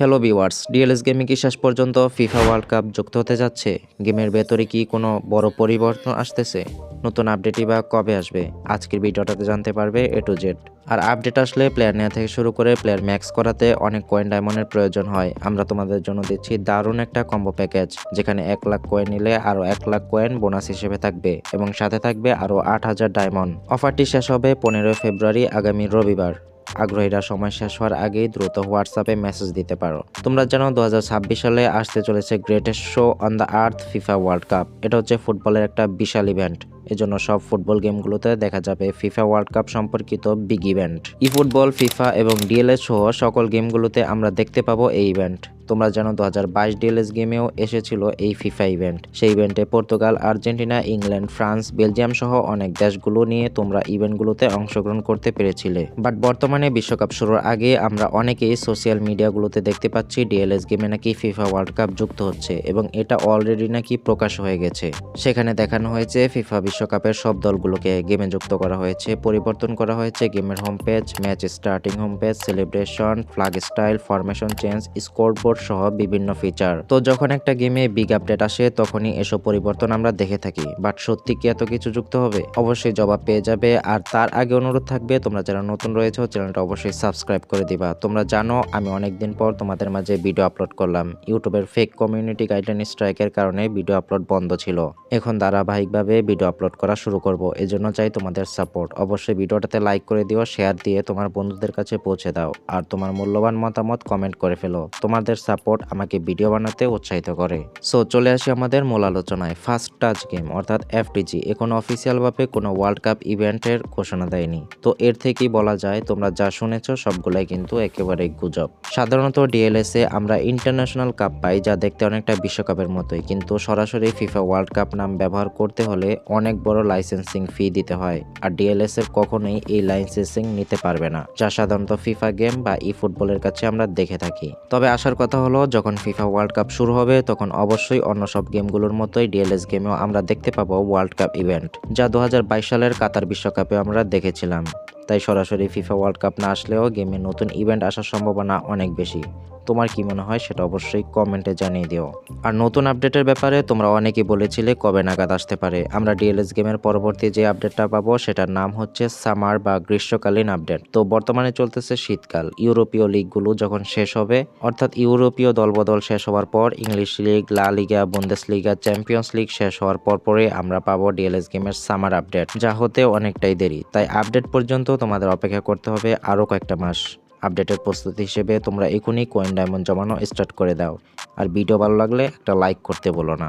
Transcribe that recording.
Hello viewers DLS গেমে কি শেষ পর্যন্ত ফিফা ওয়ার্ল্ড কাপ যুক্ত হতে যাচ্ছে? গেমের ভেতরে কি কোনো বড় পরিবর্তন আসতেছে? নতুন আপডেটই বা কবে আসবে? আজকের ভিডিওটাতে জানতে পারবে এ টু জেড আর আপডেট আসলে প্লেয়ার নেওয়া থেকে শুরু করে প্লেয়ার ম্যাক্স করাতে অনেক কয়েন ডায়মন্ডের প্রয়োজন হয়। আমরা তোমাদের জন্য দিচ্ছি দারুণ একটা কম্বো প্যাকেজ যেখানে এক লাখ কয়েন নিলে আরও এক লাখ কয়েন বোনাস হিসেবে থাকবে এবং সাথে থাকবে আরও আট হাজার ডায়মন্ড অফারটি শেষ হবে পনেরোই ফেব্রুয়ারি, আগামী রবিবার। আগ্রহীরা সময় শেষ হওয়ার আগেই দ্রুত হোয়াটসঅ্যাপে মেসেজ দিতে পারো। তোমরা জানো দু হাজার ছাব্বিশ সালে আসতে চলেছে greatest show on the earth FIFA World Cup এটা হচ্ছে ফুটবলের একটা বিশাল ইভেন্ট এজন্য সব ফুটবল গেমগুলোতে দেখা যাবে ফিফা ওয়ার্ল্ড কাপ সম্পর্কিত big event e football FIFA এবং ডিএলএস সহ সকল গেমগুলোতে আমরা দেখতে পাবো এই ইভেন্ট তোমরা জানো দু হাজার বাইশ ডিএলএস গেমেও এসেছিল এই ফিফা ইভেন্ট। সেই ইভেন্টে Portugal, Argentina, England, France, Belgium সহ অনেক দেশগুলো নিয়ে তোমরা ইভেন্টগুলোতে অংশগ্রহণ করতে পেরেছিলে। বাট বর্তমানে বিশ্বকাপ শুরুর আগে আমরা অনেকেই সোশ্যাল মিডিয়াগুলোতে দেখতে পাচ্ছি ডিএলএস গেমে নাকি ফিফা ওয়ার্ল্ড কাপ যুক্ত হচ্ছে এবং এটা অলরেডি নাকি প্রকাশ হয়ে গেছে। সেখানে দেখানো হয়েছে ফিফা বিশ্বকাপের সব দলগুলোকে গেমে যুক্ত করা হয়েছে, পরিবর্তন করা হয়েছে গেমের home page match starting home page celebration flag style formation change scoreboard সহ বিভিন্ন ফিচার তো যখন একটা গেমে বিগ আপডেট আসে, তখনই এসব পরিবর্তন আমরা দেখে থাকি। বাট সত্যি কি এত কিছু যুক্ত হবে? অবশ্যই জবাব পেয়ে যাবে। আর তার আগে অনুরোধ থাকবে, তোমরা যারা নতুন রয়েছে, চ্যানেলটা অবশ্যই সাবস্ক্রাইব করে দিবা। তোমরা জানো, আমি অনেকদিন পর তোমাদের মাঝে ভিডিও আপলোড করলাম। ইউটিউবের ফেক কমিউনিটি গাইডলাইন স্ট্রাইকের কারণে ভিডিও আপলোড বন্ধ ছিল। এখন ধারাবাহিকভাবে ভিডিও আপলোড করা শুরু করব। এজন্য চাই তোমাদের সাপোর্ট অবশ্যই ভিডিওটাতে লাইক করে দিও শেয়ার দিয়ে তোমার বন্ধুদের কাছে পৌঁছে দাও। আর তোমার মূল্যবান মতামত কমেন্ট করে ফেলো। তোমাদের সাপোর্ট আমাকে ভিডিও বানাতে উৎসাহিত করে। সো চলে আসি আমাদের মূল আলোচনায়। ফার্স্ট টাচ গেম অর্থাৎ এফটিজি এখন অফিসিয়ালভাবে কোনো ওয়ার্ল্ড কাপ ইভেন্টের ঘোষণা দেয়নি। তো এর থেকেই বলা যায়, তোমরা যা শুনেছ সবগুলাই কিন্তু একেবারেই গুজব। সাধারণত ডিএলএসে আমরা ইন্টারন্যাশনাল কাপ পাই, যা দেখতে অনেকটা বিশ্বকাপের মতোই। কিন্তু সরাসরি ফিফা ওয়ার্ল্ড কাপ নাম ব্যবহার করতে হলে অনেক বড় লাইসেন্সিং ফি দিতে হয়। আর ডিএলএস এর কখনোই এই লাইসেন্সিং নিতে পারবে না, যা সাধারণত ফিফা গেম বা ই ফুটবলের কাছে আমরা দেখে থাকি। তবে আসার কথা হলো, যখন ফিফা ওয়ার্ল্ড কাপ শুরু হবে, তখন অবশ্যই অন্য সব গেমগুলোর মতোই ডিএলএস গেমেও আমরা দেখতে পাবো ওয়ার্ল্ড কাপ ইভেন্ট যা দু হাজার বাইশ সালের কাতার বিশ্বকাপে আমরা দেখেছিলাম। তাই সরাসরি ফিফা ওয়ার্ল্ড কাপ না আসলেও গেমে নতুন ইভেন্ট আসার সম্ভাবনা অনেক বেশি। তোমার কি মনে হয় সেটা অবশ্যই কমেন্টে জানিয়ে দিও। আর নতুন আপডেটের ব্যাপারে তোমরা অনেকেই বলেছিলে কবে নাগাদ আসতে পারে। আমরা ডিএলএস গেমের পরবর্তী যে আপডেটটা পাবো সেটার নাম হচ্ছে সামার বা গ্রীষ্মকালীন আপডেট। তো বর্তমানে চলতেছে শীতকাল। ইউরোপীয় লিগগুলো যখন শেষ হবে, অর্থাৎ ইউরোপীয় দলবদল শেষ হওয়ার পর ইংলিশ লিগ, লা লিগা বন্দেস লিগা চ্যাম্পিয়ন্স লিগ শেষ হওয়ার পর পরে আমরা পাবো ডিএলএস গেমের সামার আপডেট। যা হতে অনেকটাই দেরি। তাই আপডেট পর্যন্ত তোমাদের অপেক্ষা করতে হবে আরও কয়েকটা মাস। আপডেটের প্রস্তুতি হিসেবে তোমরা এখনই কয়েন ডায়মন্ড জমানো স্টার্ট করে দাও। আর ভিডিও ভালো লাগলে একটা লাইক করতে বলো না।